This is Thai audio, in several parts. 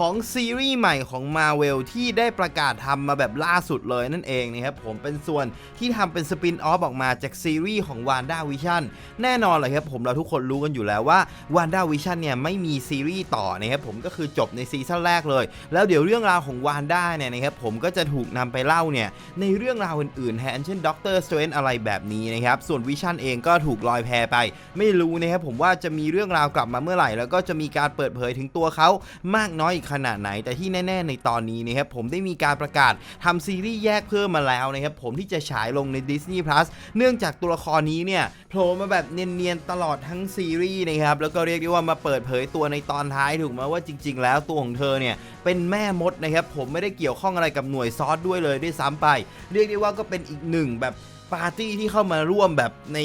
ของซีรีส์ใหม่ของ Marvel ที่ได้ประกาศทำมาแบบล่าสุดเลยนั่นเองนะครับผมเป็นส่วนที่ทำเป็นสปินออฟออกมาจากซีรีส์ของ Wanda Vision แน่นอนเลยครับผมเราทุกคนรู้กันอยู่แล้วว่า Wanda Vision เนี่ยไม่มีซีรีส์ต่อนะครับผมก็คือจบในซีซั่นแรกเลย แล้วเดี๋ยวเรื่องราวของ Wanda เนี่ยนะครับผมก็จะถูกนำไปเล่าเนี่ยในเรื่องราวอื่นๆแทนเช่นด็อกเตอร์สเตรนอะไรแบบนี้นะครับส่วนวิชั่นเองก็ถูกลอยแพไป ไม่รู้นะครับผมว่าจะมีเรื่องราวกลับมาเมื่อไหร่ แล้วก็จะมีการเปิดเผยถึงตัวเขามากน้อยขนาดไหน แต่ที่แน่ๆ ในตอนนี้นะครับผมได้มีการประกาศทำซีรีส์แยกเพิ่มมาแล้วนะครับผมที่จะฉายลงใน Disney Plus เนื่องจากตัวละครนี้เนี่ยโผล่มาแบบเนียนๆ ตลอดทั้งซีรีส์นะครับแล้วก็เรียกได้ว่ามาเปิดเผยตัวในตอนท้ายถูกไหมว่าจริง ๆ แล้วตัวของเธอเนี่ยเป็นแม่มดนะครับผมไม่ได้เกี่ยวข้องอะไรกับหน่วยซอสด้วยเลยด้วยซ้ำไป เรียกได้ว่าก็เป็นอีกหนึ่งแบบปาร์ตี้ที่เข้ามาร่วมแบบใน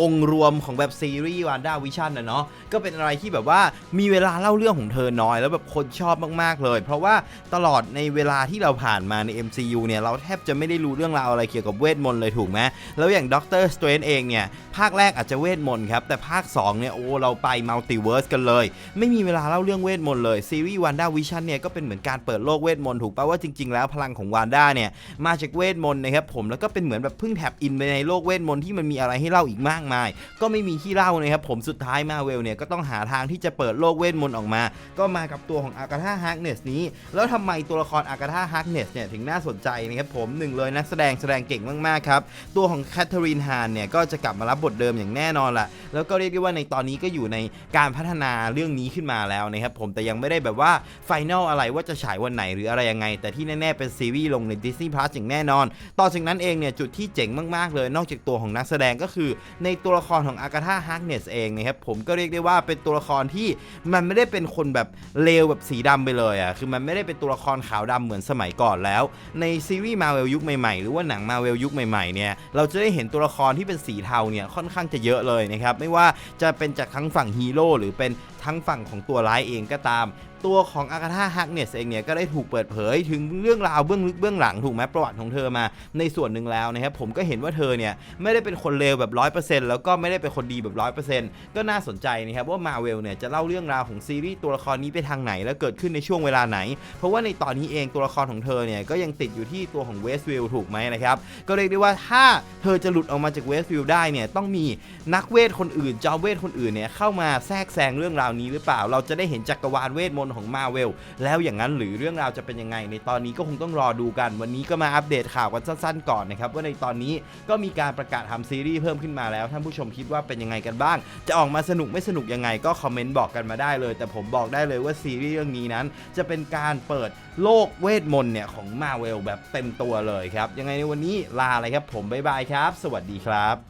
องค์รวมของแบบซีรีส์วันด้าวิชั่นนะเนาะก็เป็นอะไรที่แบบว่ามีเวลาเล่าเรื่องของเธอน้อย แล้วแบบคนชอบมากๆเลย เพราะว่าตลอดในเวลาที่เราผ่านมาใน MCU เนี่ยเราแทบจะไม่ได้รู้เรื่องราวอะไรเกี่ยวกับเวทมนต์เลยถูกไหมแล้วอย่างด็อกเตอร์สเตรนเองเนี่ยภาคแรกอาจจะเวทมนต์ครับแต่ภาค2เนี่ยโอ้เราไปมัลติเวิร์สกันเลย ไม่มีเวลาเล่าเรื่องเวทมนต์เลยซีรีส์วันด้าวิชั่นเนี่ยก็เป็นเหมือนการเปิดโลกเวทมนต์ถูกป่ะว่าจริง ๆ แล้วพลังของวานด้าเนี่ยมาจากเวทมนต์นะครับผมแล้วก็เป็นเหมือนแบบเพิ่งแท็บอินไปในโลกเวทมนต์ที่มันมีอะไรให้เล่าอีกมากมาย ก็ไม่มีที่เล่านะครับผมสุดท้ายมาเวลเนี่ยก็ต้องหาทางที่จะเปิดโลกเวทมนต์ออกมา ก็มากับตัวของอากาธาฮาร์กเนสนี้ แล้วทำไมตัวละครอากาธาฮาร์กเนสเนี่ยถึงน่าสนใจนะครับผมหนึ่งเลยนักแสดงแสดงเก่งมากๆครับตัวของแคทเธอรีนฮานเนี่ยก็จะกลับมารับบทเดิมอย่างแน่นอนละแล้วก็เรียกได้ว่าในตอนนี้ก็อยู่ในการพัฒนาเรื่องนี้ขึ้นมาแล้วนะครับผมแต่ยังไม่ได้แบบว่าไฟแนลอะไรว่าจะฉายวันไหนหรืออะไรยังไง แต่ที่แน่ๆเป็นซีรีส์ลงใน Disney Plus อย่างแน่นอน ต่อจากนั้นเองเนี่ยจุดที่เจ๋งมากๆเลย นอกจากตัวของนักแสดงก็คือในตัวละครของอากาธาฮาร์กเนสเองนะครับผมก็เรียกได้ว่าเป็นตัวละครที่มันไม่ได้เป็นคนแบบเลวแบบสีดำไปเลยอะคือมันไม่ได้เป็นตัวละครขาวดำเหมือนสมัยก่อนแล้ว ในซีรีส์มาเวลยุคใหม่ๆ หรือว่าหนังมาเวลยุคใหม่ๆเนี่ยเราจะได้เห็นตัวละครที่เป็นสีเทาเนี่ยค่อนข้างจะเยอะเลยนะครับไม่ว่าจะเป็นจากทั้งฝั่งฮีโร่หรือเป็น ทั้งฝั่งของตัวร้ายเองก็ตาม ตัวของอากาธาฮักเนสเองเนี่ยก็ได้ถูกเปิดเผยถึงเรื่องราวเบื้องลึกเบื้องหลังถูกไหมประวัติของเธอมา ในส่วนหนึ่งแล้วนะครับผมก็เห็นว่าเธอเนี่ยไม่ได้เป็นคนเลวแบบร้อยเปอร์เซ็นต์แล้วก็ไม่ได้เป็นคนดีแบบร้อยเปอร์เซ็นต์ก็น่าสนใจนะครับว่ามาเวลเนี่ยจะเล่าเรื่องราวของซีรีส์ตัวละครนี้ไปทางไหน และเกิดขึ้นในช่วงเวลาไหน เพราะว่าในตอนนี้เองตัวละครของเธอเนี่ยก็ยังติดอยู่ที่ตัวของเวสต์วิลถูกไหมนะครับก็เรียกได้ว่าถ้าเธอจะหลุดออกมาจากเวสต์วิลได้เนี่ยต้องมีนักเวทคนอื่นจอมเวทคนอื่นเนี่ยเข้ามาแทรกแซงเรื่องราวนี้หรือเปล่า เราจะได้เห็นจักรวาลเวทมนต์ของมาเวลแล้วอย่างนั้นหรือเรื่องราวจะเป็นยังไง ในตอนนี้ก็คงต้องรอดูกัน วันนี้ก็มาอัปเดตข่าวกันสั้นๆก่อนนะครับว่าในตอนนี้ก็มีการประกาศทำซีรีส์เพิ่มขึ้นมาแล้วท่านผู้ชมคิดว่าเป็นยังไงกันบ้าง จะออกมาสนุกไม่สนุกยังไงก็คอมเมนต์บอกกันมาได้เลย แต่ผมบอกได้เลยว่าซีรีส์เรื่องนี้นั้น จะเป็นการเปิดโลกเวทมนต์เนี่ยของมาเวลแบบเต็มตัวเลยครับยังไงในวันนี้ลาเลยครับผมบ๊ายบายครับ สวัสดีครับ